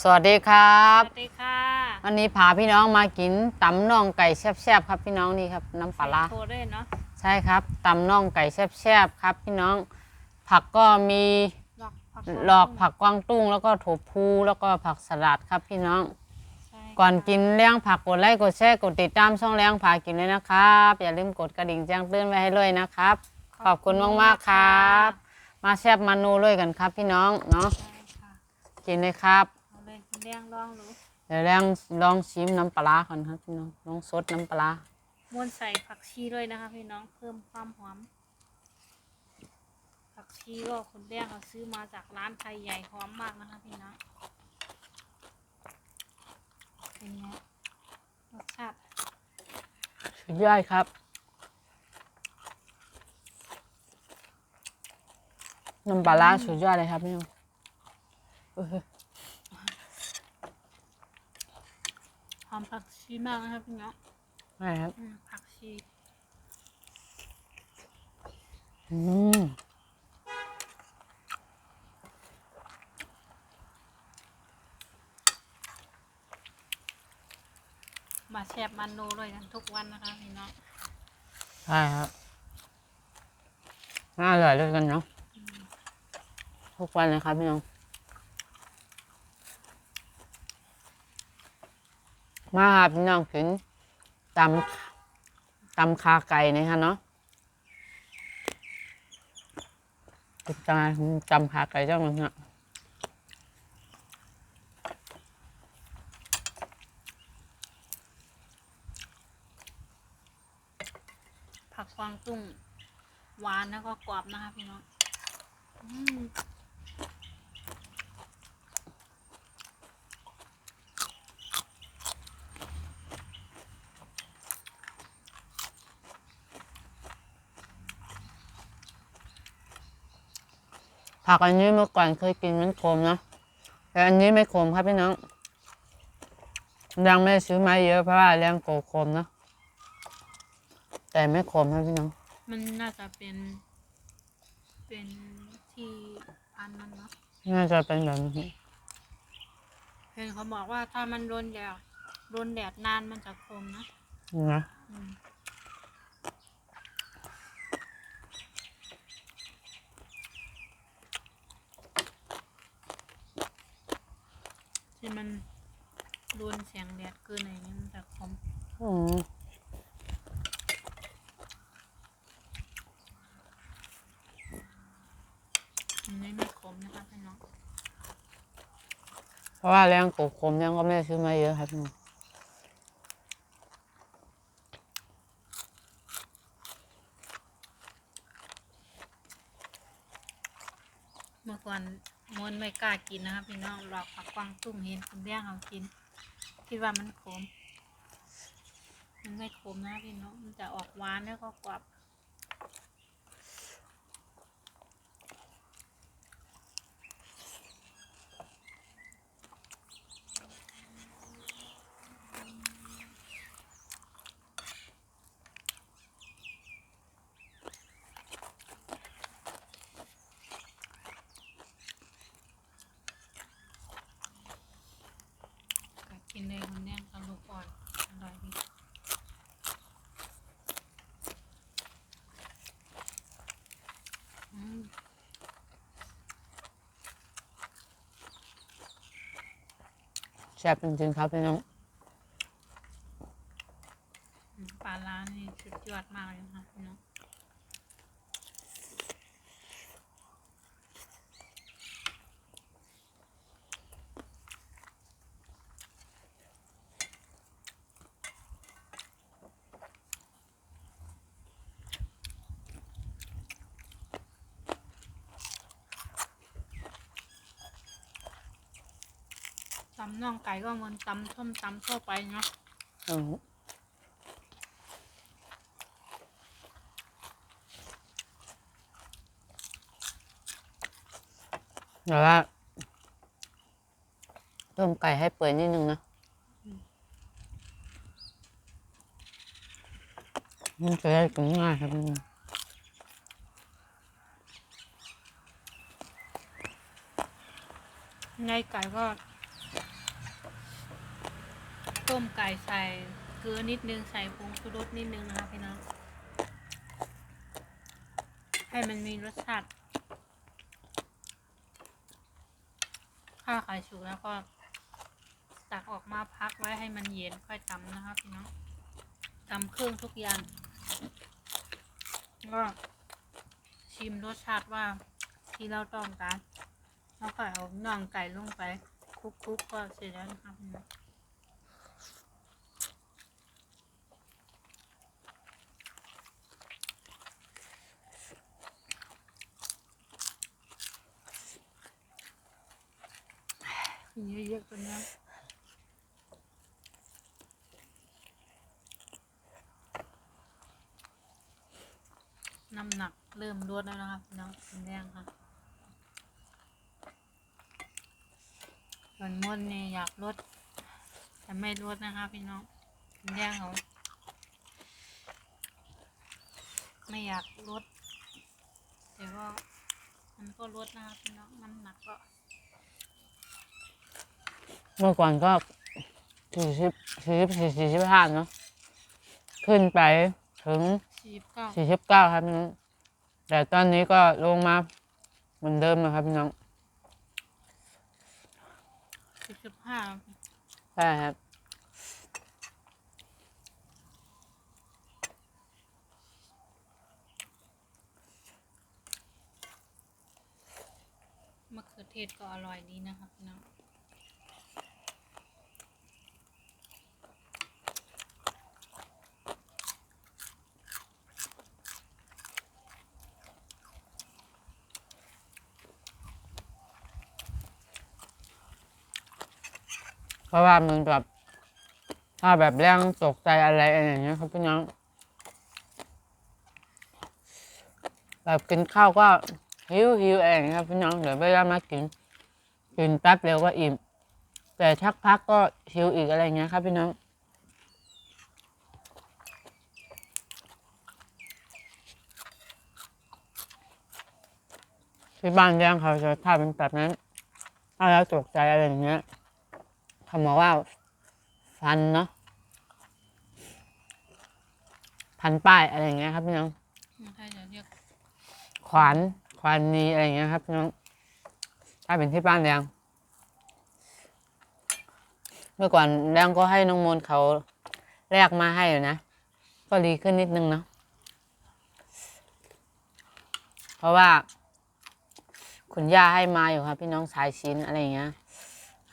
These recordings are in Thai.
สวัสดีครับ สวัสดีค่ะวันนี้พาพี่น้องมากินตำน่องไก่แซ่บๆครับพี่น้องนี่ครับน้ำปลาร้าโทรด้วยเนาะใช่ครับตำน่องไก่แซ่บๆครับ พี่น้อง ผักก็มีหลอกผักหลอกผักกวางตุ้งแล้วก็ถั่วพูแล้วก็ผักสลัดครับพี่น้องใช่ก่อนกินเลี้ยงผักกดไลค์กดแชร์กดติดตามช่องเลี้ยงพากินเลยนะครับ อย่าลืมกดกระดิ่งแจ้งเตือนไว้ให้เลยนะครับ ขอบคุณมากๆครับ มาแซ่บมานูเลยกันครับ พี่น้องเนาะใช่ค่ะกินเลยครับ เอาเลยเลี้ยงลองดูเดี๋ยวลองลองชิมน้ำปลาร้าก่อนครับพี่น้องลองซดน้ำปลาร้าม้วนใส่ผักชีด้วยนะคะพี่น้องเพิ่มความหอม ผักชีก็คนเลี้ยงเขาซื้อมาจากร้านไทยใหญ่หอมมากนะคะพี่น้องเป็นไงรสชาติสุดยอดครับ น้ำปลาร้าสุดยอดเลยครับพี่น้อง เออหอมผักชีมากนะคะพี่น้องใช่ครับ อืมผักชีอืมมาแชบมันโนเลยกันทุกวันนะคะพี่น้องใช่ครับ น่าอร่อยด้วยกันเนาะทุกวันเลยครับพี่น้อง มาครับพี่น้องกินตำตำคาไก่นี่ะเนาะติดใจจำคาไก่เจ้ามันฮะผักกวางตุ้งหวานแล้วก็กรอบนะคะพี่น้อง ผักอันนี้เมื่อก่อนเคยกินมันขมเนาะแต่อันนี้ไม่ขมครับพี่น้องยังไม่ได้ซื้อมาเยอะเพราะว่าเลี้ยงโกขมเนาะแต่ไม่ขมครับพี่น้อง มันน่าจะเป็น เป็นที่พันธุ์มันเนาะน่าจะเป็นแบบนี้เห็นเขาบอกว่าถ้ามันโดนแดดโดนแดดนานมันจะคมนะนะอืม ที่มันโดนแสงแดดเกินอะไรเงี้ยมันจะคมอืมมันไม่ไม่คมนะคะพี่น้องเพราะว่าเลี้ยงโกขมยังก็ไม่ได้ซื้อมาเยอะครับพี่น้องเมื่อก่อนมวนไม่กล้ากินนะครับพี่น้องหลอกผักกวางตุ้งเห็นคนเลี้ยงเอากิน คิดว่ามันขม มันไม่ขมนะพี่น้อง มันจะออกหวานแล้วก็กรอบ กัดกินเลยคนเลี้ยงกับลูกอ่อนอร่อยดีอืมแซ่บจริงๆครับพี่น้องปลาร้านี่สุดยอดมากเลยนะคะพี่น้อง ตำน่องไก่ก็เหมือนตำส้มตำทั่วไปเนาะอืมเดี๋ยวว่าต้มไก่ให้เปื่อยนิดนึงนะมันจะได้กินง่ายครับพี่น้องในไก่ก็ ต้มไก่ใส่เกลือนิดนึงใส่ผงชูรสนิดนึงนะคะพี่น้อง ให้มันมีรสชาติถ้าไข่สุกแล้วก็ ตักออกมาพักไว้ให้มันเย็นค่อยตำนะคะพี่น้องตำเครื่องทุกอย่างก็ชิมรสชาติว่าที่เราต้องการแล้วก็เอาน่องไก่ลงไปคลุกๆก็เสร็จแล้วนะคะพี่น้อง กินเยอะๆกันนะน้ำหนักเริ่มลดแล้วนะครับพี่น้องกินแรงค่ะส่วนมดเนี่ยอยากลดแต่ไม่ลดนะคะพี่น้องกินแรงเขาไม่อยากลดแต่ว่ามันก็ลดนะคะพี่น้องน้ำหนักก็ เมื่อก่อนก็สี่สิบสี่สิบสี่สี่สิบห้าเนาะขึ้นไปถึงสี่สิบเก้าสี่สิบเก้าครับพี่น้องแต่ตอนนี้ก็ลงมาเหมือนเดิมนะครับพี่น้องสิบสิบห้าใช่ครับมะเขือเทศก็อร่อยดีนะคะพี่น้อง เพราะว่ามันแบบถ้าแบบแรงตกใจอะไรอะไรอย่างเงี้ยครับพี่น้อง แบบกินข้าวก็หิวหิวเองครับพี่น้องเดี๋ยวเวลามากินกินแป๊บเดียวก็อิ่มแต่ชักพักก็หิวอีกอะไรเงี้ยครับพี่น้องที่บ้านเลี้ยงเขาจะถ้าเป็นแบบนั้นถ้าแล้วตกใจอะไรอย่างเงี้ย เขาบอกว่าฟันเนาะพันป้ายอะไรอย่างเงี้ยครับพี่น้องถ้าจะเรียกขวานขวานนีอะไรอย่างเงี้ยครับพี่น้อง ถ้าเป็นที่บ้านแดงเมื่อก่อนแดงก็ให้น้องมนต์เขาแลกมาให้อยู่นะ ก็ดีขึ้นนิดนึงเนาะเพราะว่า คุณย่าให้มาอยู่ครับ พี่น้องสายชิ้นอะไรอย่างเงี้ย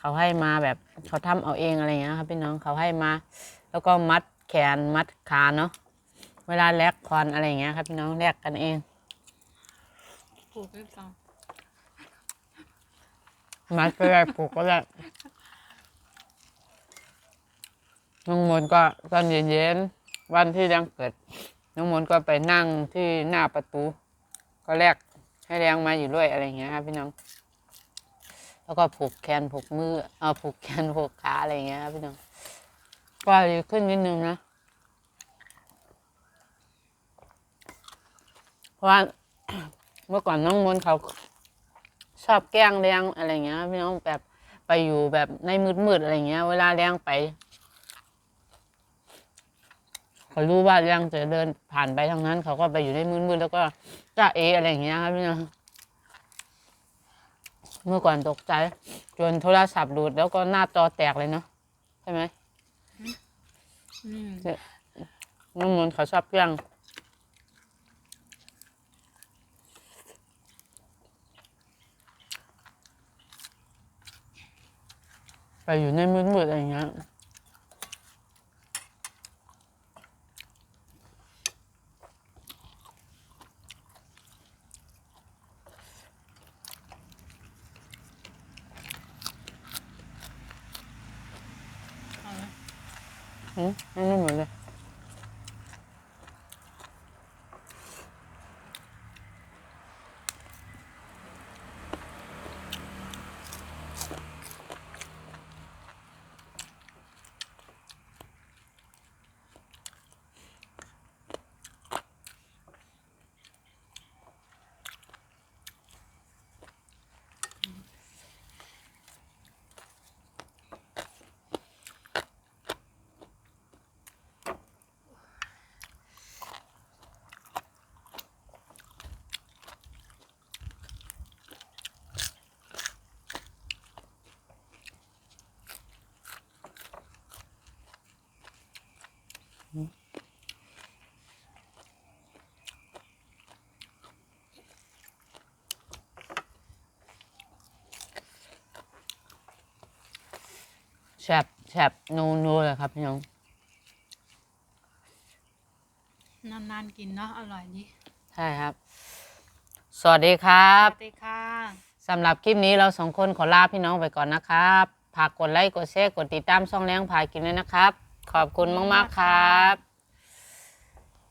เขาให้มาแบบเขาทำเอาเองอะไรเงี้ยครับพี่น้องเขาให้มา แล้วก็มัดแขนมัดขาเนาะเวลาแลกควันอะไรเงี้ยครับพี่น้องแลกกันเองปูกไว้ฟังมัดก็ได้ผูกก็ได้น้องมนต์ก็ตอนเย็นๆวันที่ยังเกิดน้องมนต์ก็ไปนั่งที่หน้าประตู ก็แลกให้แรงมาอยู่ด้วยอะไรเงี้ยครับพี่น้อง แล้วก็ผูกแขนผูกมือเอาผูกแขนผูกขาอะไรอย่างเงี้ยครับพี่น้องก็ดีขึ้นนิดนึงนะเพราะว่าเมื่อก่อนน้องมนเขาชอบแกล้งแรงอะไรเงี้ยพี่น้องแบบไปอยู่แบบในมืดๆอะไรเงี้ย เวลาแรงไปเขารู้ว่าแรงจะเดินผ่านไปทางนั้น เขาก็ไปอยู่ในมืดๆแล้วก็จ้าเออะไรเงี้ยครับพี่น้อง เมื่อก่อนตกใจ จนโทรศัพท์หลุดแล้วก็หน้าจอแตกเลยเนาะใช่ไหมอืมน้องมนต์เขาชอบแกล้งไปอยู่ในมืดๆอะไรอย่างเงี้ย เอาละ อืมไม่ แซ่บนูนูเลยครับพี่น้อง นานๆกินเนาะอร่อยดีใช่ครับ สวัสดีครับสวัสดีค่ะ สำหรับคลิปนี้เราสองคนขอลาพี่น้องไปก่อนนะครับฝากกดไลค์ กดแชร์ กดติดตามช่องแรงพากินด้วยนะครับ ขอบคุณมาก ๆ ครับ